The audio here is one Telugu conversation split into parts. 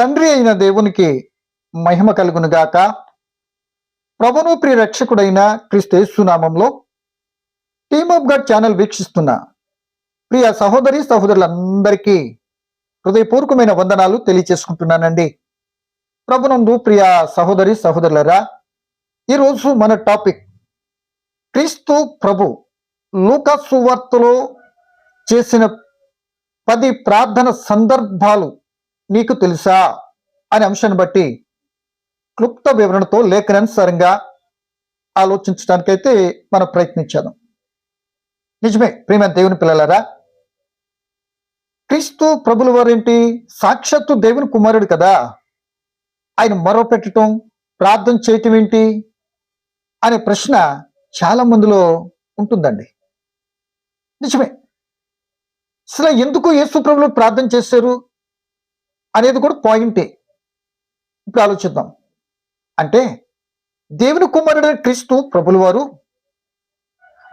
తండ్రి అయిన దేవునికి మహిమ కలుగునుగాక. ప్రభును ప్రియ రక్షకుడైన క్రీస్తు టీమ్ ఆఫ్ గడ్ ఛానల్ వీక్షిస్తున్న ప్రియ సహోదరి సహోదరులందరికీ హృదయపూర్వకమైన వందనాలు తెలియచేసుకుంటున్నానండి. ప్రభునందు ప్రియ సహోదరి సహోదరులరా ఈరోజు మన టాపిక్ క్రీస్తు ప్రభు లూకా సువార్తలో చేసిన పది ప్రార్థన సందర్భాలు నీకు తెలుసా? అనే అంశాన్ని బట్టి క్లుప్త వివరణతో లేఖనానుసారంగా ఆలోచించడానికైతే మనం ప్రయత్నించాను నిజమే ప్రేమ దేవుని పిల్లలారా క్రీస్తు ప్రభుల వారేంటి? సాక్షాత్తు దేవుని కుమారుడు కదా. ఆయన మరో పెట్టడం ప్రార్థన చేయటం ఏంటి? అనే ప్రశ్న చాలా మందిలో ఉంటుందండి. నిజమే. అసలు ఎందుకు యేసు ప్రభులు ప్రార్థన చేశారు? అనేది కూడా పాయింటే ఇప్పుడు ఆలోచిద్దాం. అంటే దేవుని కుమారుడు క్రీస్తు ప్రభుల వారు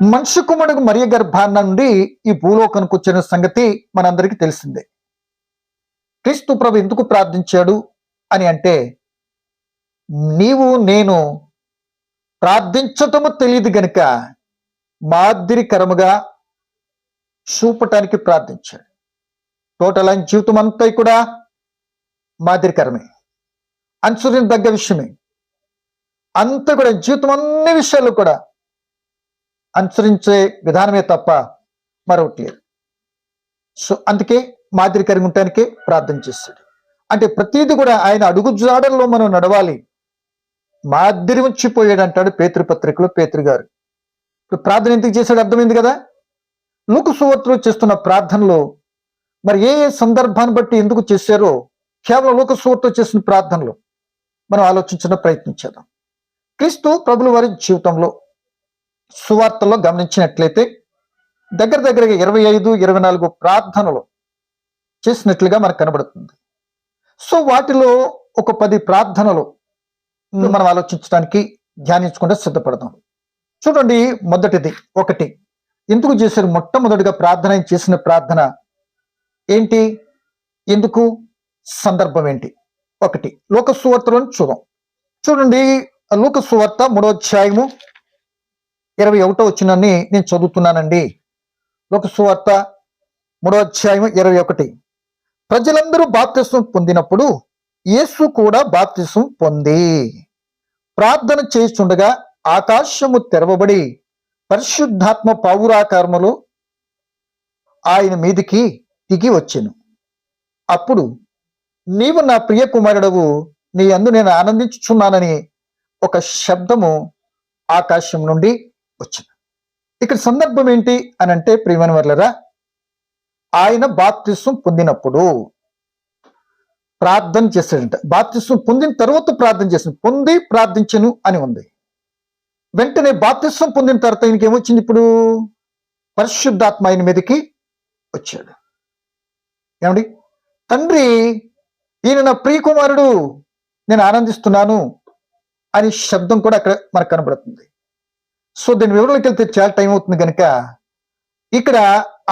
మనిషి కుమారుడు మరియ గర్భాన్న నుండి ఈ భూలోకానికి వచ్చిన సంగతి మనందరికీ తెలిసిందే. క్రీస్తు ప్రభు ఎందుకు ప్రార్థించాడు అని అంటే నీవు నేను ప్రార్థించటము తెలియదు గనుక మాదిరికరముగా చూపటానికి ప్రార్థించాడు. టోటల్ ఆయన జీవితం అంతా కూడా మాదిరికరమే. అనుసరించదగ్గ విషయమే. అంతా కూడా జీవితం అన్ని విషయాల్లో కూడా అనుసరించే విధానమే తప్ప మరొకటి లేదు. సో అందుకే మాదిరికరంగా ఉండటానికి ప్రార్థన చేస్తాడు. అంటే ప్రతిదీ కూడా ఆయన అడుగు జాడల్లో మనం నడవాలి. మాదిరి ఉంచిపోయాడు అంటాడు పేతృ పత్రికలో పేతృ గారు. ఇప్పుడు ప్రార్థన ఎందుకు చేశాడు అర్థమైంది కదా? లుకు సువత్రులు చేస్తున్న ప్రార్థనలో మరి ఏ ఏ సందర్భాన్ని బట్టి ఎందుకు చేశారో కేవలం లోక సువత్తులు చేసిన ప్రార్థనలు మనం ఆలోచించిన ప్రయత్నించేద్దాం క్రీస్తు ప్రభుల వారి జీవితంలో సువార్తల్లో గమనించినట్లయితే దగ్గర దగ్గరగా ఇరవై ఐదు ఇరవై నాలుగు ప్రార్థనలు చేసినట్లుగా మనకు కనబడుతుంది. సో వాటిలో ఒక పది ప్రార్థనలు మనం ఆలోచించడానికి ధ్యానించకుండా సిద్ధపడదాం. చూడండి మొదటిది ఒకటి. ఎందుకు చేశారు మొట్టమొదటిగా ప్రార్థన చేసిన ప్రార్థన ఏంటి? ఎందుకు? సందర్భం ఏంటి? ఒకటి లోక సువార్తలను చూద్దాం. చూడండి లోక సువార్త మూడో అధ్యాయము ఇరవై ఒకటో వచ్చినని నేను చదువుతున్నానండి. లోక సువార్త మూడో అధ్యాయము ఇరవై ఒకటి. ప్రజలందరూ బాప్తిసం పొందినప్పుడు యేసు కూడా బాప్తిసం పొంది ప్రార్థన చేస్తుండగా ఆకాశము తెరవబడి పరిశుద్ధాత్మ పావురాకారములో ఆయన మీదికి దిగి వచ్చాను. అప్పుడు నీవు నా ప్రియ కుమారుడవు నీ అందు నేను ఆనందించుచున్నానని ఒక శబ్దము ఆకాశం నుండి వచ్చింది. ఇక్కడ సందర్భం ఏంటి అని అంటే ప్రియమైన వర్లరా ఆయన బాప్తిస్వం పొందినప్పుడు ప్రార్థన చేశాడంట. బాప్తిస్వం పొందిన తర్వాత ప్రార్థన చేసిన పొంది ప్రార్థించను అని ఉంది. వెంటనే బాప్తిస్వం పొందిన తర్వాత ఆయనకి ఏమొచ్చింది ఇప్పుడు? పరిశుద్ధాత్మ ఆయన మీదకి వచ్చాడు. ఏమండి? తండ్రి ఈయన నా ప్రియకుమారుడు నేను ఆనందిస్తున్నాను అనే శబ్దం కూడా అక్కడ మనకు కనబడుతుంది. సో దీని వివరణలోకి వెళ్తే చాలా టైం అవుతుంది కనుక ఇక్కడ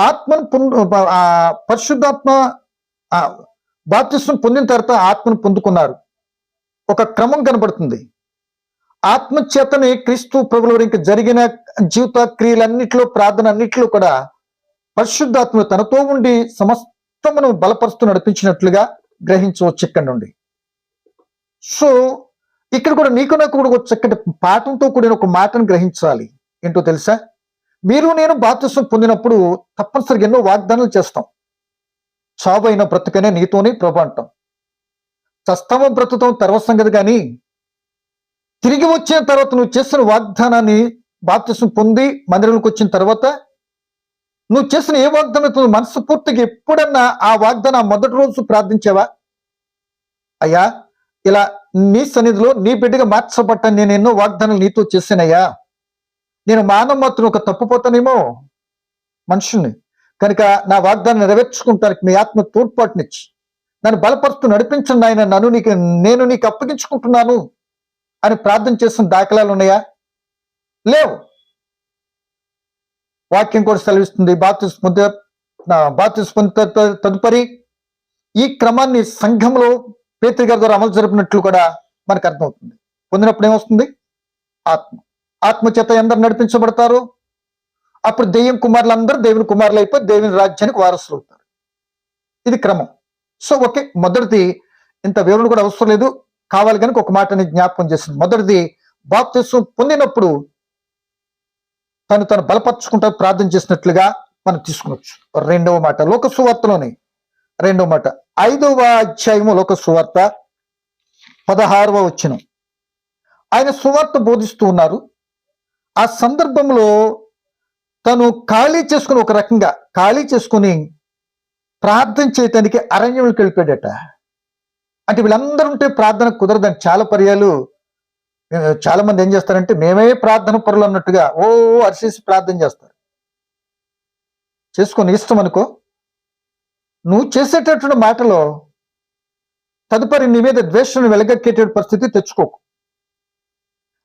ఆత్మను పున్ ఆ పరిశుద్ధాత్మ బాప్తిస్వం పొందిన తర్వాత ఆత్మను పొందుకున్నారు. ఒక క్రమం కనబడుతుంది. ఆత్మ చేతనే క్రీస్తు ప్రభుల ఇంకా జరిగిన జీవిత క్రియలన్నిటిలో ప్రార్థన అన్నిటిలో కూడా పరిశుద్ధాత్మ తనతో ఉండి సమస్తమును బలపరుస్తూ నడిపించినట్లుగా గ్రహించవచ్చు ఇక్కడ నుండి. సో ఇక్కడ కూడా నీకు నాకు కూడా చక్కటి పాఠంతో కూడిన ఒక మాటను గ్రహించాలి. ఏంటో తెలుసా? మీరు నేను బాప్తిసం పొందినప్పుడు తప్పనిసరిగా ఎన్నో వాగ్దానాలు చేస్తాం. చావైన బ్రతుకనే నీతోనే ప్రభు అంటాం. చస్తామ బ్రతుకుతాం తర్వాత సంగతి కానీ తిరిగి వచ్చిన తర్వాత నువ్వు చేసిన వాగ్దానాన్ని బాప్తిసం పొంది మందిరంలోకి వచ్చిన తర్వాత నువ్వు చేసిన ఏ వాగ్దానం మనసు పూర్తిగా ఎప్పుడన్నా ఆ వాగ్దానం ఆ మొదటి రోజు ప్రార్థించావా? అయ్యా ఇలా నీ సన్నిధిలో నీ బిడ్డగా మార్చబట్టని నేను ఎన్నో వాగ్దానాలు నీతో చేశానయ్యా. నేను మానవ మాత్రం ఒక తప్పుపోతానేమో మనుషుల్ని. కనుక నా వాగ్దానం నెరవేర్చుకుంటానికి మీ ఆత్మ తోడ్పాటునిచ్చి. నన్ను బలపరుస్తూ నడిపించండి ఆయన నన్ను నీకు నేను నీకు అప్పగించుకుంటున్నాను అని ప్రార్థన చేసిన దాఖలాలు ఉన్నాయా? లేవు. వాక్యం కూడా సెలవిస్తుంది. బాప్తిస్ పొందే బాప్తిస్ తదుపరి ఈ క్రమాన్ని సంఘంలో పేత్రి గారి ద్వారా అమలు జరిపినట్లు కూడా మనకు అర్థమవుతుంది. పొందినప్పుడు ఏమొస్తుంది? ఆత్మ. ఆత్మ చేత ఎందరు నడిపించబడతారు? అప్పుడు దెయ్యం కుమారులు అందరూ దేవుని కుమారులు అయిపోయి దేవుని రాజ్యానికి వారసులు అవుతారు. ఇది క్రమం. సో ఓకే మొదటిది ఇంత వివరణ కూడా అవసరం లేదు. కావాలి కనుక ఒక మాటని జ్ఞాపకం చేసింది మొదటిది బాప్తిస్వం పొందినప్పుడు తను తను బలపరుచుకుంటూ ప్రార్థన చేసినట్లుగా మనం తీసుకునొచ్చు. రెండవ మాట లోక సువార్తలోని రెండవ మాట. ఐదవ అధ్యాయములో ఒక సువార్త పదహారవ వచ్చిన ఆయన సువార్త బోధిస్తూ ఉన్నారు. ఆ సందర్భంలో తను ఖాళీ చేసుకుని ఒక రకంగా ఖాళీ చేసుకుని ప్రార్థన చేయటానికి అరణ్యంలోకి వెళ్ళిపోయాడట. అంటే వీళ్ళందరూ ఉంటే ప్రార్థన కుదరదని చాలా పర్యాలు చాలా మంది ఏం చేస్తారంటే మేమే ప్రార్థన పరులు అన్నట్టుగా ఓ అరిసేసి ప్రార్థన చేస్తారు. చేసుకొని ఇష్టం అనుకో నువ్వు చేసేటటువంటి మాటలో తదుపరి నీ మీద ద్వేషాన్ని వెలగక్కేట పరిస్థితి తెచ్చుకోకు.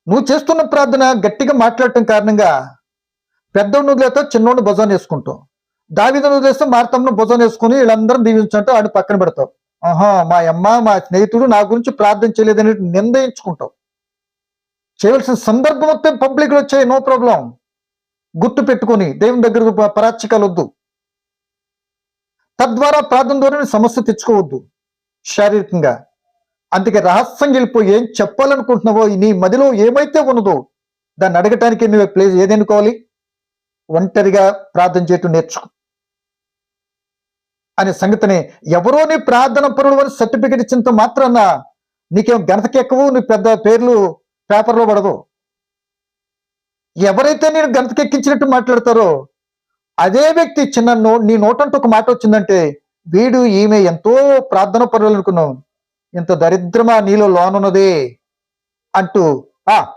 నువ్వు చేస్తున్న ప్రార్థన గట్టిగా మాట్లాడటం కారణంగా పెద్దోడిని వదిలేస్తా చిన్నోడిని భుజాన్ని వేసుకుంటావు. దావిదను వదిలేస్తే మార్తమ్మను భుజాన్ని వేసుకుని వీళ్ళందరం దీవించంటూ ఆడు పక్కన పెడతావు. ఆహా మా అమ్మ మా స్నేహితుడు నా గురించి ప్రార్థన చేయలేదని నిందయించుకుంటావు. చేయవలసిన సందర్భం మొత్తం పబ్లిక్ వచ్చాయి నో ప్రాబ్లం. గుర్తు పెట్టుకొని దేవుని దగ్గరకు ప- పరాచికాలు వద్దు. తద్వారా ప్రార్థన ద్వారా సమస్య తెచ్చుకోవద్దు శారీరకంగా. అందుకే రహస్యం వెళ్ళిపోయి ఏం చెప్పాలనుకుంటున్నావో నీ మదిలో ఏమైతే ఉన్నదో దాన్ని అడగటానికి నువ్వు ప్లేస్ ఏది ఒంటరిగా ప్రార్థన చేయటం నేర్చుకో. అనే సంగతిని ఎవరోని ప్రార్థన పరుడు అని సర్టిఫికెట్ ఇచ్చినంత మాత్రాన నీకేం ఘనతకి ఎక్కువ నీ పెద్ద పేర్లు పేపర్లో పడదు ఎవరైతే నేను గంతకెక్కించినట్టు మాట్లాడతారో అదే వ్యక్తి చిన్న నో నీ నోటంటూ ఒక మాట వచ్చిందంటే వీడు ఈమె ఎంతో ప్రార్థన పరులు అనుకున్నావు ఇంత దరిద్రమా నీలో లోనున్నదే? అంటూ ఆ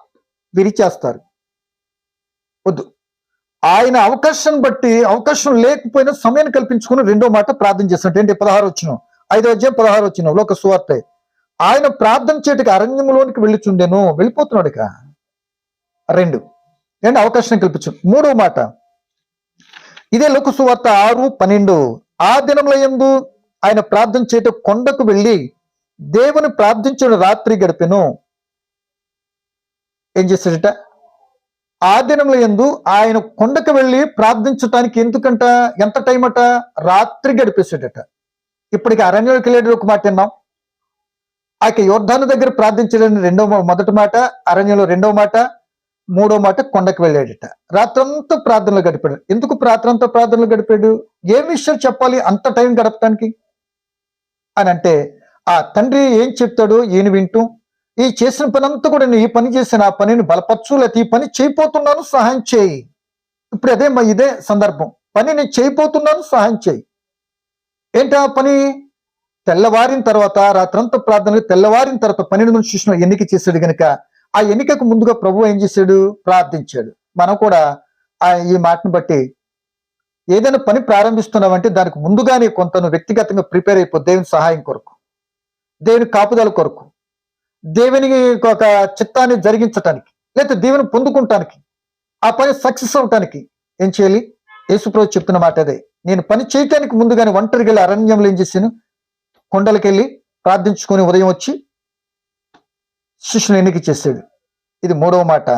విరిచేస్తారు. వద్దు. ఆయన అవకాశం బట్టి అవకాశం లేకపోయినా సమయం కల్పించుకుని రెండో మాట ప్రార్థన చేసినట్టు ఏంటి? పదహారు వచ్చిన. ఐదో అధ్యాయం పదహారు వచ్చిన. లోక సువార్తె. ఆయన ప్రార్థన చేటికి అరణ్యంలోనికి వెళ్ళిచుండెను. వెళ్ళిపోతున్నాడు ఇక రెండు. ఏంటి అవకాశం కల్పించు. మూడో మాట. ఇదే లోకసువార్త ఆరు పన్నెండు. ఆ దినంలో ఎందు ఆయన ప్రార్థన చేయట కొండకు వెళ్ళి దేవుని ప్రార్థించిన రాత్రి గడిపెను. ఏం చేశాడట ఆ దినంలో ఎందు ఆయన కొండకు వెళ్ళి ప్రార్థించటానికి ఎందుకంట? ఎంత టైం అట రాత్రి గడిపేశాడట ఇప్పటికి అరణ్యంలోకి వెళ్ళేది ఒక మాట విన్నాం. ఆయన యోర్ధాను దగ్గర ప్రార్థించడానికి రెండవ మొదటి మాట అరణ్యంలో రెండవ మాట మూడో మాట కొండకు వెళ్ళాడట. రాత్రంతా ప్రార్థనలు గడిపాడు. ఎందుకు రాత్రంతా ప్రార్థనలు గడిపాడు? ఏం విషయం చెప్పాలి అంత టైం గడపటానికి? అని అంటే ఆ తండ్రి ఏం చెప్తాడో ఈయన వింటూ ఈ చేసిన పని అంతా కూడా నేను ఈ పని చేసిన ఆ పనిని బలపరచు లేకపోతే ఈ పని చేయపోతున్నాను సహాయం చేయి. ఇప్పుడు అదే మా ఇదే సందర్భం. పని నేను చేయపోతున్నాను సహాయం చేయి. ఏంటి ఆ పని? తెల్లవారిన తర్వాత రాత్రంతా ప్రార్థనలు తెల్లవారిన తర్వాత పన్నెండు నుంచి చూసిన ఎన్నిక చేశాడు గనుక ఆ ఎన్నికకు ముందుగా ప్రభు ఏం చేశాడు? ప్రార్థించాడు. మనం కూడా ఆ ఈ మాటను బట్టి ఏదైనా పని ప్రారంభిస్తున్నామంటే దానికి ముందుగానే కొంత వ్యక్తిగతంగా ప్రిపేర్ అయిపో దేవుని సహాయం కొరకు దేవుని కాపుదల కొరకు దేవునికి ఒక చిత్తాన్ని జరిగించటానికి లేకపోతే దేవుని పొందుకుంటానికి ఆ పని సక్సెస్ అవటానికి ఏం చేయాలి? యేసుప్రభు చెప్తున్న మాట అదే. నేను పని చేయటానికి ముందుగానే ఒంటరికి వెళ్ళి అరణ్యంలో ఏం చేశాను? కొండలకెళ్ళి ప్రార్థించుకొని ఉదయం వచ్చి శిష్యుని ఎన్నిక చేశాడు. ఇది మూడవ మాట.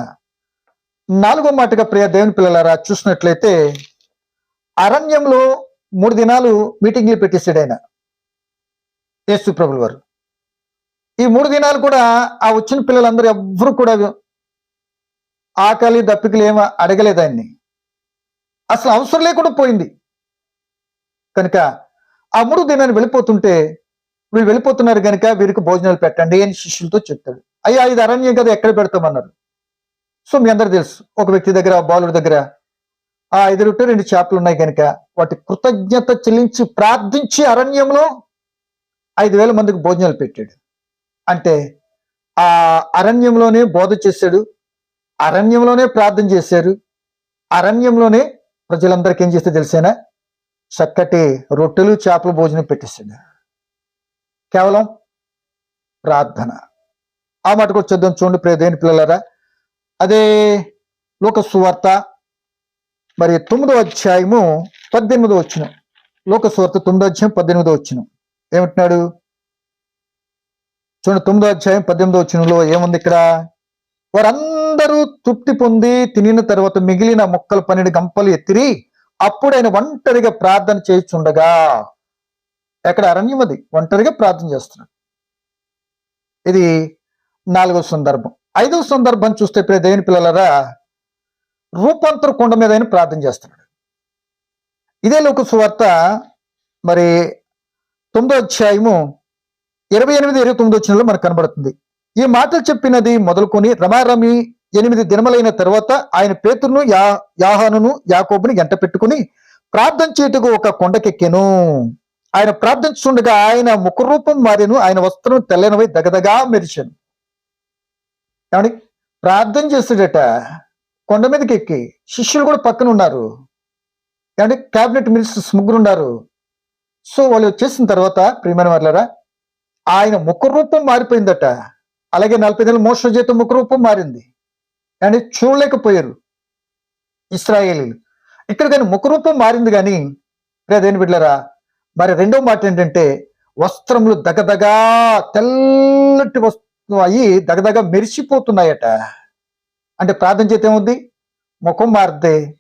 నాలుగో మాటగా ప్రియ దేవుని పిల్లలారా చూసినట్లయితే అరణ్యంలో మూడు దినాలు మీటింగ్లు పెట్టేశాడు ఆయన. యేసు ప్రభులు వారు. ఈ మూడు దినాలు కూడా ఆ వచ్చిన పిల్లలందరూ ఎవ్వరు కూడా ఆకలి దప్పికలు ఏమో అడగలేదు ఆయన్ని. అసలు అవసరం లేకుండా పోయింది. కనుక ఆ మూడు దినాన్ని వెళ్ళిపోతుంటే వీళ్ళు వెళ్ళిపోతున్నారు కనుక వీరికి భోజనాలు పెట్టండి అని శిష్యులతో చెప్తాడు. అయ్యా ఇది అరణ్యం కదా ఎక్కడ పెడతామన్నారు. సో మీ అందరు తెలుసు ఒక వ్యక్తి దగ్గర బాలుడి దగ్గర ఆ ఐదు రెండు చేపలు ఉన్నాయి కనుక వాటి కృతజ్ఞత చెల్లించి ప్రార్థించి అరణ్యంలో ఐదు వేల మందికి భోజనాలు పెట్టాడు. అంటే ఆ అరణ్యంలోనే బోధ చేశాడు అరణ్యంలోనే ప్రార్థన చేశారు అరణ్యంలోనే ప్రజలందరికీ ఏం చేస్తే తెలిసేనా? చక్కటి రొట్టెలు చేపల భోజనం పెట్టేశాడు. కేవలం ప్రార్థన. ఆ మటుకు వచ్చేద్దాం చూడండి ప్రేదేని పిల్లలరా. అదే లోక సువార్త మరి తొమ్మిదో అధ్యాయము పద్దెనిమిదో వచ్చిన లోక సువార్త తొమ్మిదో అధ్యాయం పద్దెనిమిదో వచ్చిన ఏమంటున్నాడు? చూడండి తొమ్మిదో అధ్యాయం పద్దెనిమిదో వచ్చినలో ఏముంది ఇక్కడ? వారందరూ తృప్తి పొంది తినిన తర్వాత మిగిలిన ముక్కలు పన్నెండు గంపలు ఎత్తిరి అప్పుడు ఆయన ఒంటరిగా ప్రార్థన చేస్తుండగా ఎక్కడ? అరణ్యం అది. ఒంటరిగా ప్రార్థన చేస్తున్నాడు. ఇది నాలుగో సందర్భం. ఐదవ సందర్భం చూస్తే ప్రియ దేవుని పిల్లలరా రూపాంతర కొండ మీద ఆయన ప్రార్థన చేస్తున్నాడు. ఇదే లోక సువార్త మరి తొమ్మిదో అధ్యాయము ఇరవై ఎనిమిది ఇరవై తొమ్మిది వచ్చినలో మనకు కనబడుతుంది. ఈ మాటలు చెప్పినది మొదలుకొని రమారమి ఎనిమిది దినములైన తర్వాత ఆయన పేతురును యా యాహానును యాకోబుని గంట పెట్టుకుని ప్రార్థన చేటుకు ఒక కొండకెక్కెను. ఆయన ప్రార్థించుండగా ఆయన ముఖరూపం మారిను ఆయన వస్త్రం తెల్లనివై దగదగా మెరిచాను. ఏమండి? ప్రార్థన చేస్తాడట కొండ మీదకి ఎక్కి శిష్యులు కూడా పక్కన ఉన్నారు. ఏమంటే క్యాబినెట్ మినిస్టర్స్ ముగ్గురు ఉన్నారు. సో వాళ్ళు వచ్చేసిన తర్వాత ప్రియమైన వాళ్ళరా ఆయన ముఖ రూపం మారిపోయిందట. అలాగే నలభై నెలల మోస జీతం ముఖ రూపం మారింది. కానీ చూడలేకపోయారు ఇస్రాయేలీలు. ఇక్కడ కానీ ముఖ రూపం మారింది కానీ దేని బిడ్డలరా మరి రెండో మాట ఏంటంటే వస్త్రములు దగదగా తెల్లటి వస్తు అయ్యి దగ్గదగ మెరిసిపోతున్నాయట. అంటే ప్రార్థన చేత ఏముంది? ముఖం మారితే.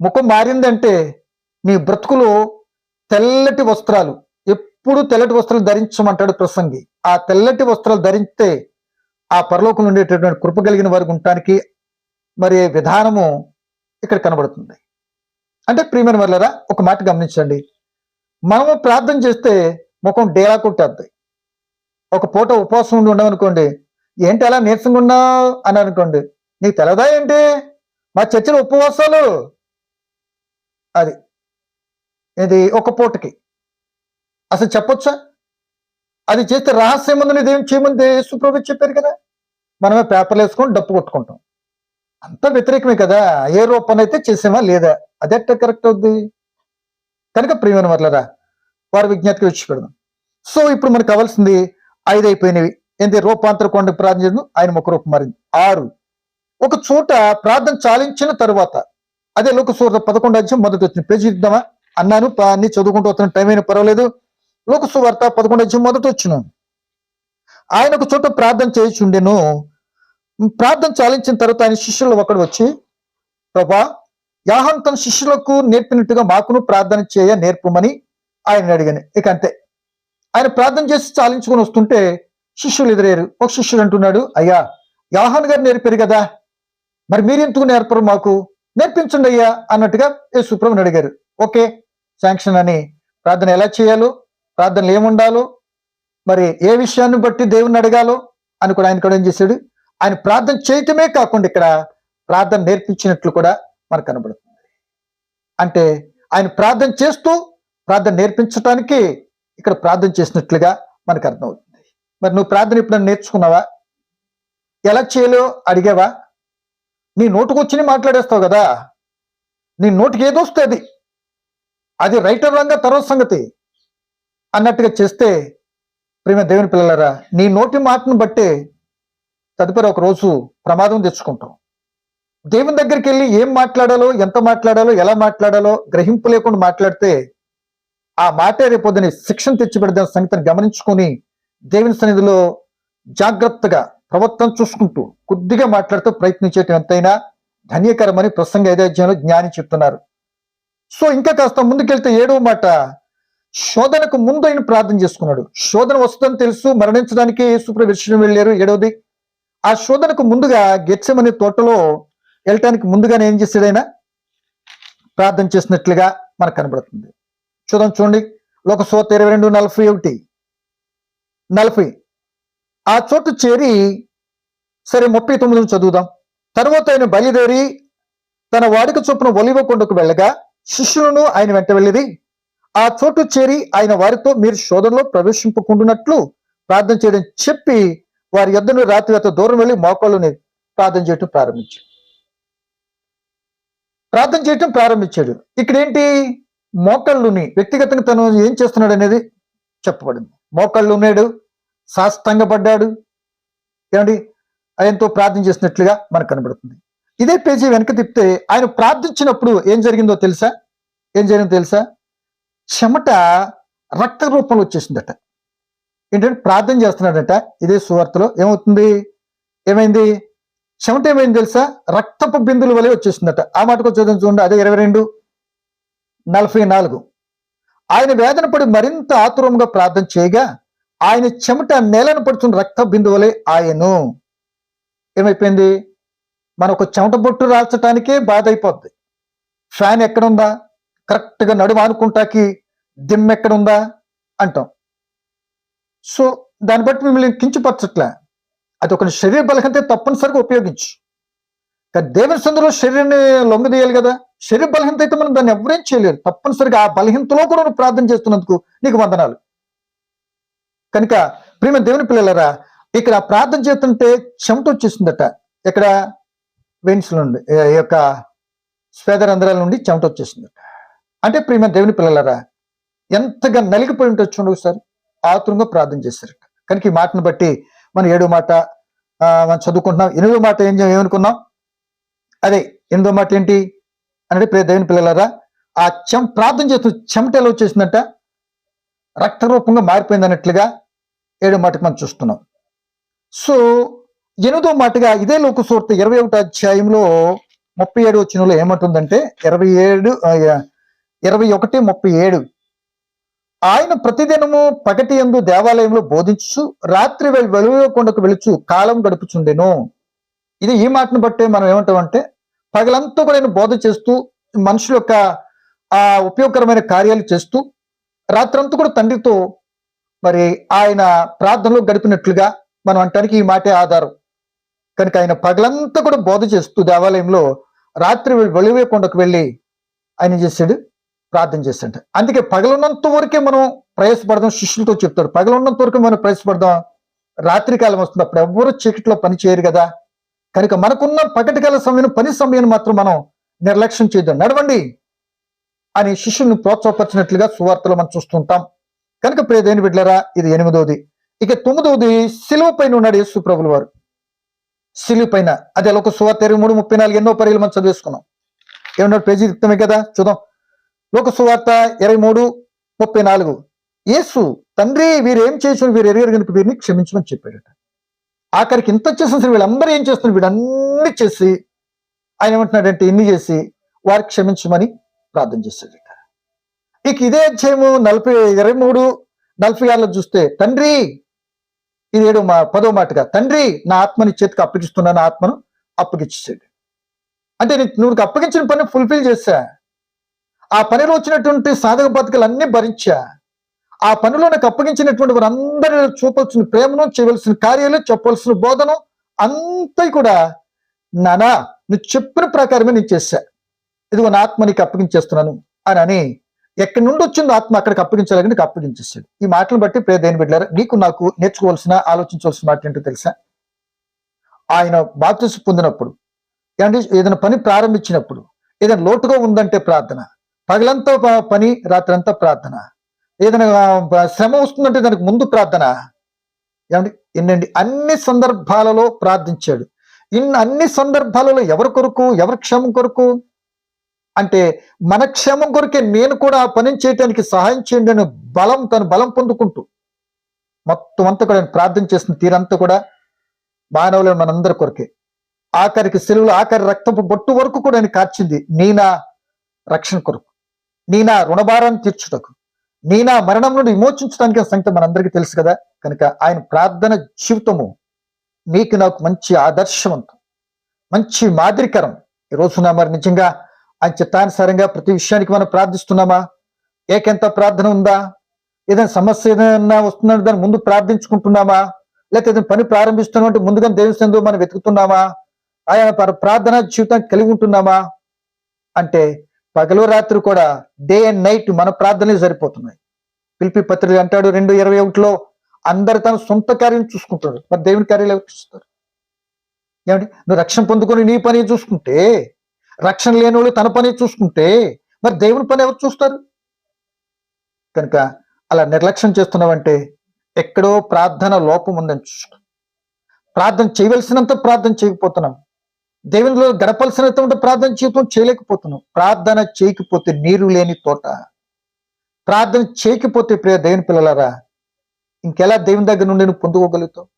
ముఖం మారిందంటే నీ బ్రతుకులో తెల్లటి వస్త్రాలు ఎప్పుడు తెల్లటి వస్త్రాలు ధరించమంటాడు ప్రసంగి. ఆ తెల్లటి వస్త్రాలు ధరిస్తే ఆ పరలోకంలో ఉండేటటువంటి కృప కలిగిన వారికి ఉండటానికి మరి విధానము ఇక్కడ కనబడుతుంది. అంటే ప్రియమైన వాళ్ళరా ఒక మాట గమనించండి. మనము ప్రార్థన చేస్తే ముఖం డేలా కొట్టేద్ది. ఒక పూట ఉపవాసం ఉండి ఉండమనుకోండి ఏంటి అలా నీరసంగా ఉన్నావు అని అనుకోండి నీకు తెలదా ఏంటి? మా చర్చలు ఉపవాసాలు. అది. ఇది ఒక పూటకి. అసలు చెప్పొచ్చా? అది చేస్తే రహస్యం ఉందని ఇదేం చేయముంది? యేసుప్రభు చెప్పారు కదా? మనమే పేపర్లు వేసుకొని డప్పు కొట్టుకుంటాం. అంత వ్యతిరేకమే కదా? ఏ రూపం అయితే చేసామా లేదా? అదెట్ట కరెక్ట్ అవుద్ది? కనుక ప్రియమైన వర్లరా వారి విజ్ఞాతికి వచ్చి పెడదాం. సో ఇప్పుడు మనకు కావాల్సింది ఐదు అయిపోయినవి ఎనిమిది రూపాంతర కొండ ప్రార్థన చేయడం ఆయన ముఖ రూపం మారింది. ఆరు. ఒక చోట ప్రార్థన చాలించిన తరువాత అదే లోక పదకొండు అధ్యాయం మొదటి వచ్చిన పేజీ ఇద్దామా అన్నాను అన్ని చదువుకుంటూ వస్తున్న టైం అయినా పర్వాలేదు. లోకసువార్త పదకొండు అధ్యాయం మొదటి వచ్చిన. ఆయన ఒక చోట ప్రార్థన చేయించుండెను. ప్రార్థన చాలించిన తర్వాత ఆయన శిష్యులు ఒకడు వచ్చి ప్రభా యాహన్ తన శిష్యులకు నేర్పినట్టుగా మాకును ప్రార్థన చేయ నేర్పమని ఆయన అడిగాను. ఇక అంతే. ఆయన ప్రార్థన చేసి చాలించుకొని వస్తుంటే శిష్యులు ఎదురయ్యారు. ఒక శిష్యుడు అంటున్నాడు అయ్యా యాహాన్ గారు నేర్పారు కదా. మరి మీరు ఎందుకు నేర్పరు మాకు? నేర్పించండి అయ్యా అన్నట్టుగా యేసుప్రభుని అడిగారు. ఓకే శాంక్షన్ అని ప్రార్థన ఎలా చేయాలో ప్రార్థనలు ఏముండాలో మరి ఏ విషయాన్ని బట్టి దేవుణ్ణి అడగాలో అని కూడా ఆయన కూడా ఏం చేశాడు. ఆయన ప్రార్థన చేయటమే కాకుండా ఇక్కడ ప్రార్థన నేర్పించినట్లు కూడా మనకు కనబడుతుంది. అంటే ఆయన ప్రార్థన చేస్తూ ప్రార్థన నేర్పించటానికి ఇక్కడ ప్రార్థన చేసినట్లుగా మనకు అర్థమవుతుంది. మరి నువ్వు ప్రార్థన ఇప్పుడు నేర్చుకున్నావా? ఎలా చేయాలో అడిగావా? నీ నోటుకొచ్చి మాట్లాడేస్తావు కదా? నీ నోటికి ఏదో అది అది రైటర్ రంగా తర్వాత సంగతి. అన్నట్టుగా చేస్తే ప్రేమ దేవుని పిల్లలారా నీ నోటి మాటను బట్టే తదుపరి ఒక రోజు ప్రమాదం తెచ్చుకుంటాం. దేవుని దగ్గరికి వెళ్ళి ఏం మాట్లాడాలో ఎంత మాట్లాడాలో ఎలా మాట్లాడాలో గ్రహింపు లేకుండా మాట్లాడితే ఆ మాటే రేపొద్దుని శిక్షణ తెచ్చిపెడదాం సంగతిని గమనించుకొని దేవుని సన్నిధిలో జాగ్రత్తగా ప్రవర్తన చూసుకుంటూ కొద్దిగా మాట్లాడుతూ ప్రయత్నించేటంతైనా ధన్యకరమని ప్రసంగ ఐదాధ్యాయంలో జ్ఞాని చెప్తున్నారు. సో ఇంకా కాస్త ముందుకెళ్తే ఏడవ మాట శోధనకు ముందు ఆయన ప్రార్థన చేసుకున్నాడు. శోధన వస్తుందని తెలుసు మరణించడానికి యేసుప్ర విషయం వెళ్ళారు. ఏడవది ఆ శోధనకు ముందుగా గెచ్చమనే తోటలో వెళ్ళటానికి ముందుగానే ఏం చేశాడు ఆయన ప్రార్థన చేసినట్లుగా మనకు కనబడుతుంది. చూద్దాం చూడండి. లోక సోత ఇరవై రెండు నలభై ఒకటి. నలభై. ఆ చోటు చేరి సరే ముప్పై తొమ్మిది చదువుదాం. తరువాత ఆయన బయలుదేరి తన వాడిక చొప్పున ఒలివ కొండకు వెళ్ళగా శిష్యులను ఆయన వెంట వెళ్ళేది ఆ చోటు చేరి ఆయన వారితో మీరు శోధనలో ప్రవేశింపకుండునట్లు ప్రార్థన చేయడం చెప్పి వారి యొద్దను రాత్రి అంత దూరం వెళ్ళి మోకాళ్ళని ప్రార్థన చేయటం ప్రారంభించాడు. ప్రార్థన చేయటం ప్రారంభించాడు. ఇక్కడ ఏంటి మోకాళ్ళుని వ్యక్తిగతంగా తను ఏం చేస్తున్నాడు అనేది చెప్పబడింది. మోకాళ్ళు ఉన్నాడు సాష్టంగపడ్డాడు ఏమండి? ఆయనతో ప్రార్థన చేసినట్లుగా మనకు కనబడుతుంది. ఇదే పేజీ వెనక తిప్పితే ఆయన ప్రార్థించినప్పుడు ఏం జరిగిందో తెలుసా? ఏం జరిగిందో తెలుసా? చెమట రక్త రూపంలో వచ్చేసిందట. ఏంటంటే ప్రార్థన చేస్తున్నాడట. ఇదే సువార్తలో ఏమవుతుంది? ఏమైంది? చెమట ఏమైంది తెలుసా? రక్తపు బిందుల వలె వచ్చేసిందట. ఆ మాటకు చదువు చూడండి. అదే ఇరవై రెండు. నలభై నాలుగు. ఆయన వేదన పడి మరింత ఆతురంగా ప్రార్థన చేయగా ఆయన చెమట నేలను పడుతున్న రక్త బిందువులే ఆయను. ఏమైపోయింది? మన ఒక చెమట బొట్టు రాల్చడానికే బాధ అయిపోద్ది ఫ్యాన్ ఎక్కడుందా? కరెక్ట్గా నడుము ఆనుకుంటాకి దిమ్మ ఎక్కడుందా? అంటాం. సో దాన్ని బట్టి మిమ్మల్ని కించపరచట్లే. అది ఒక శరీర బలహీనత తప్పనిసరిగా ఉపయోగించు. కానీ దేవుని సందులో శరీరాన్ని లొంగదీయాలి కదా? శరీర బలహీనత అయితే మనం దాన్ని ఎవరేం చేయలేరు. తప్పనిసరిగా ఆ బలహీనతలో కూడా నువ్వు ప్రార్థన చేస్తున్నందుకు నీకు వందనాలు. కనుక ప్రేమ దేవుని పిల్లలరా ఇక్కడ ప్రార్థన చేస్తుంటే చెమట వచ్చేసిందట. ఇక్కడ వెయిన్స్ నుండి ఈ యొక్క స్వేదరంధ్రాల నుండి చెమట వచ్చేసిందట. అంటే ప్రేమ దేవుని పిల్లలరా ఎంతగా నలిగిపోయి ఉంటే చూడండి ఒకసారి ఆతురంగా ప్రార్థన చేశారట. కనుక ఈ మాటను బట్టి మనం ఏడో మాట మనం చదువుకుంటున్నాం ఎనిమిదో మాట ఏం ఏమనుకున్నాం? అదే ఎనిమిదో మాట ఏంటి? అంటే ప్రియ దేవుని పిల్లలారా ఆ చెం ప్రార్థన చేస్తూ చెమట ఎలా వచ్చేసిందంట? రక్త రూపంగా మారిపోయింది అన్నట్లుగా ఏడో మాటకు మనం చూస్తున్నాం. సో ఎనిమిదో మాటగా ఇదే లోక సూర్త ఇరవై ఒకటి అధ్యాయంలో ముప్పై ఏడు వచ్చినలో ఏమంటుందంటే ఇరవై ఏడు ఇరవై ఒకటి ముప్పై ఏడు. ఆయన ప్రతిదినము పగటి ఎందు దేవాలయంలో బోధించు రాత్రి వెళ్ళి వెలువకుండకు వెళుచు కాలం గడుపుచుండెను. ఇది ఈ మాటను బట్టే మనం ఏమంటామంటే పగలంతా కూడా ఆయన బోధ చేస్తూ మనుషుల యొక్క ఆ ఉపయోగకరమైన కార్యాలు చేస్తూ రాత్రంతా కూడా తండ్రితో మరి ఆయన ప్రార్థనలో గడిపినట్లుగా మనం అంటానికి ఈ మాటే ఆధారం. కనుక ఆయన పగలంతా కూడా బోధ చేస్తూ దేవాలయంలో రాత్రి వెలివేకొండకు వెళ్ళి ఆయన చేశాడు? ప్రార్థన చేశాడు. అందుకే పగలున్నంత వరకే మనం ప్రయాసపడదాం శిష్యులతో చెప్తాడు. పగలున్నంత వరకు మనం ప్రయాసపడదాం. రాత్రి కాలం వస్తుంది అప్పుడు ఎవ్వరూ చీకట్లో పని చేయరు కదా. కనుక మనకున్న పగటికాల సమయం పని సమయం మాత్రం మనం నిర్లక్ష్యం చేద్దాం నడవండి అని శిష్యుల్ని ప్రోత్సాహపరిచినట్లుగా సువార్తలు మనం చూస్తుంటాం. కనుక ప్రియదేని బిడ్డలరా ఇది ఎనిమిదవది. ఇక తొమ్మిదవది సిలువ పైన ఉన్నాడు యేసు ప్రభుల వారు సిలువ పైన. అదే ఒక సువార్త? ఇరవై మూడు ముప్పై నాలుగు ఎన్నో పరీలు మనం చదివేసుకున్నాం. ఏమన్నాడు పేజీ తిత్తమే కదా? చూద్దాం. లోక సువార్త ఇరవై మూడు ముప్పై నాలుగు. యేసు తండ్రి వీరేం చేసిన వీరు ఎరగరు వీరిని క్షమించమని చెప్పాడట. ఆఖరికి ఇంత చేసిన సరే వీళ్ళందరూ ఏం చేస్తున్నారు? వీడన్నీ చేసి ఆయన ఏమంటున్నాడంటే ఇన్ని చేసి వారికి క్షమించమని ప్రార్థన చేస్తాడట ఇక ఇదే అధ్యాయము నలభై ఇరవై మూడు నలభై ఆరులో చూస్తే తండ్రి ఇది ఏడు మా పదో మాటగా తండ్రి నా ఆత్మని చేతికి అప్పగిస్తున్నాను ఆత్మను అప్పగించేసాడు అంటే నువ్వు అప్పగించిన పని ఫుల్ఫిల్ చేశా. ఆ పనిలో వచ్చినటువంటి సాధక బతుకలు అన్ని భరించా. ఆ పనిలో నాకు అప్పగించినటువంటి వారందరూ చూపాల్సిన ప్రేమను చేయవలసిన కార్యాలు చెప్పవలసిన బోధను అంతా కూడా నానా నువ్వు చెప్పిన ప్రకారమే నేను చేశా. ఇదిగో నా ఆత్మ నీకు అప్పగించేస్తున్నాను అని అని ఎక్కడి నుండి వచ్చిందో ఆత్మ అక్కడికి అప్పగించాలని నీకు అప్పగించేసాడు ఈ మాటలు బట్టి ప్రే దేని బిడ్డారు నీకు నాకు నేర్చుకోవాల్సిన ఆలోచించవలసిన మాట ఏంటో తెలుసా? ఆయన బాధ్యత పొందినప్పుడు అంటే ఏదైనా పని ప్రారంభించినప్పుడు ఏదైనా లోటుగా ఉందంటే ప్రార్థన పగలంతా ప- పని రాత్రంతా ప్రార్థన ఏదైనా శ్రమ వస్తుందంటే దానికి ముందు ప్రార్థన. ఏమండి? ఎన్నండి అన్ని సందర్భాలలో ప్రార్థించాడు. ఇన్ని అన్ని సందర్భాలలో ఎవరి కొరకు ఎవరి క్షేమం కొరకు? అంటే మన క్షేమం కొరకే నేను కూడా ఆ పని చేయడానికి సహాయం చేయండి అని బలం తను బలం పొందుకుంటూ మొత్తం అంతా కూడా ప్రార్థన చేసిన తీరంతా కూడా మానవులు మనందరి కొరకే. ఆఖరికి సెలవులు ఆఖరి రక్తపు బొట్టు వరకు కూడా ఆయన కార్చింది నీనా రక్షణ కొరకు. నీనా రుణభారాన్ని తీర్చుటకు. నీనా మరణం నుండి విమోచించడానికి సంగతి మనందరికీ తెలుసు కదా. కనుక ఆయన ప్రార్థన జీవితము నీకు నాకు మంచి ఆదర్శవంతం మంచి మాదిరికరం. ఈ రోజున మరి నిజంగా ఆయన చిత్తానుసారంగా ప్రతి విషయానికి మనం ప్రార్థిస్తున్నామా? ఏకెంత ప్రార్థన ఉందా? ఏదైనా సమస్య ఏదైనా వస్తుందంటే దాని ముందు ప్రార్థించుకుంటున్నామా? లేకపోతే ఏదైనా పని ప్రారంభిస్తున్నామంటే ముందుగా దేవుని మనం వెతుకుతున్నామా? ఆయన పర- ప్రార్థన జీవితాన్ని కలిగి ఉంటున్నామా? అంటే పగలు రాత్రి కూడా డే అండ్ నైట్ మన ప్రార్థనలే సరిపోతున్నాయి పిలిపి పత్రిక అంటాడు రెండు ఇరవై ఒకటిలో అందరు తన సొంత కార్యం చూసుకుంటాడు మరి దేవుని కార్యాలు ఎవరు చూస్తారు? ఏమంటే నువ్వు రక్షణ పొందుకొని నీ పని చూసుకుంటే రక్షణ లేని వాళ్ళు తన పని చూసుకుంటే మరి దేవుని పని ఎవరు చూస్తారు? కనుక అలా నిర్లక్ష్యం చేస్తున్నావంటే ఎక్కడో ప్రార్థన లోపం ఉందని చూసుకో. ప్రార్థన చేయవలసినంత ప్రార్థన చేయకపోతున్నాం. దేవునిలో గడపలసినంత ప్రార్థన జీవితం చేయలేకపోతున్నాం. ప్రార్థన చేయకపోతే నీరు లేని తోట. ప్రార్థన చేయకపోతే ప్రియ దేవుని పిల్లలారా ఇంకెలా దేవుని దగ్గర నుండి నువ్వు పొందుకోగలుగుతావు?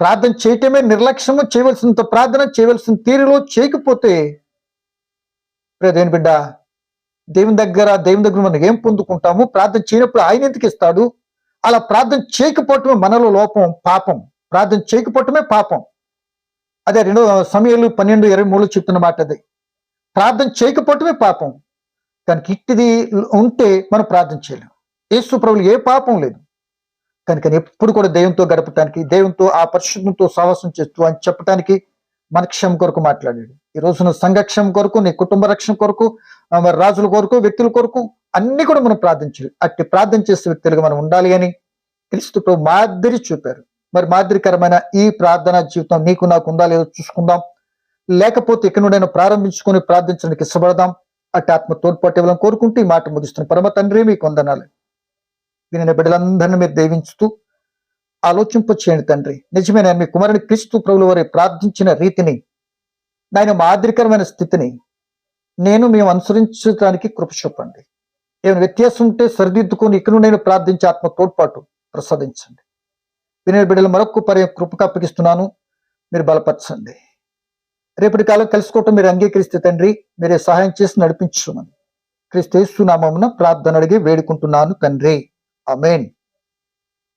ప్రార్థన చేయటమే నిర్లక్ష్యము చేయవలసినంత ప్రార్థన చేయవలసిన తీరులో చేయకపోతే ప్రియ దేవుని బిడ్డ దేవుని దగ్గర దేవుని దగ్గర మనం ఏం పొందుకుంటాము? ప్రార్థన చేయనప్పుడు ఆయన ఎందుకు ఇస్తాడు? అలా ప్రార్థన చేయకపోవటమే మనలో లోపం పాపం. ప్రార్థన చేయకపోవటమే పాపం. అదే రెండు సమయాలు పన్నెండు ఇరవై మూడు చెప్తున్న మాట అది. ప్రార్థన చేయకపోవటమే పాపం. కనుక ఇట్టిది ఉంటే మనం ప్రార్థన చేయలేము యేసు ప్రభులు ఏ పాపం లేదు. కనుక ఎప్పుడు కూడా దైవంతో గడపటానికి దైవంతో ఆ పరిశుద్ధంతో సాహసం చేస్తూ అని చెప్పటానికి మన క్షమ కొరకు మాట్లాడాడు. ఈ రోజున సంఘక్షం కొరకు నీ కుటుంబ రక్షణ కొరకు మరి రాజుల కొరకు వ్యక్తుల కొరకు అన్ని కూడా మనం ప్రార్థించాలి అట్టి ప్రార్థన చేసే వ్యక్తులుగా మనం ఉండాలి అని క్రీస్తు ప్రభు మాదిరి చూపారు. మరి మాదిరికరమైన ఈ ప్రార్థన జీవితం నీకు నాకు ఉందా లేదో చూసుకుందాం. లేకపోతే ఇక్కడ నుండి ప్రారంభించుకొని ప్రార్థించడానికి ఇష్టపడదాం. అటు ఆత్మ తోడ్పాటు ఇవ్వడం కోరుకుంటూ ఈ మాట ముగిస్తున్న పరమ తండ్రి మీకు వందనాలు దీనిని బిడ్డలందరినీ మీరు దేవించుతూ ఆలోచింప చేయండి తండ్రి. నిజమే నేను మీ కుమారుని క్రీస్తు ప్రభుల వారి ప్రార్థించిన రీతిని నాయన మాదిరికరమైన స్థితిని నేను మేము అనుసరించడానికి కృప చూపండి. ఏమైనా వ్యత్యాసం ఉంటే సరిదిద్దుకొని ఇక్కడ నుండి నేను ప్రార్థించే ఆత్మ తోడ్పాటు ప్రసాదించండి. వినే బిడ్డలు మరొక పర్య కృపకు అప్పగిస్తున్నాను. మీరు బలపరచండి. రేపటి కాలం కలుసుకోవటం మీరు అంగీకరిస్తే తండ్రి మీరే సహాయం చేసి నడిపించమని క్రీస్తు నామమున ప్రార్థన అడిగి వేడుకుంటున్నాను తండ్రి. అమేన్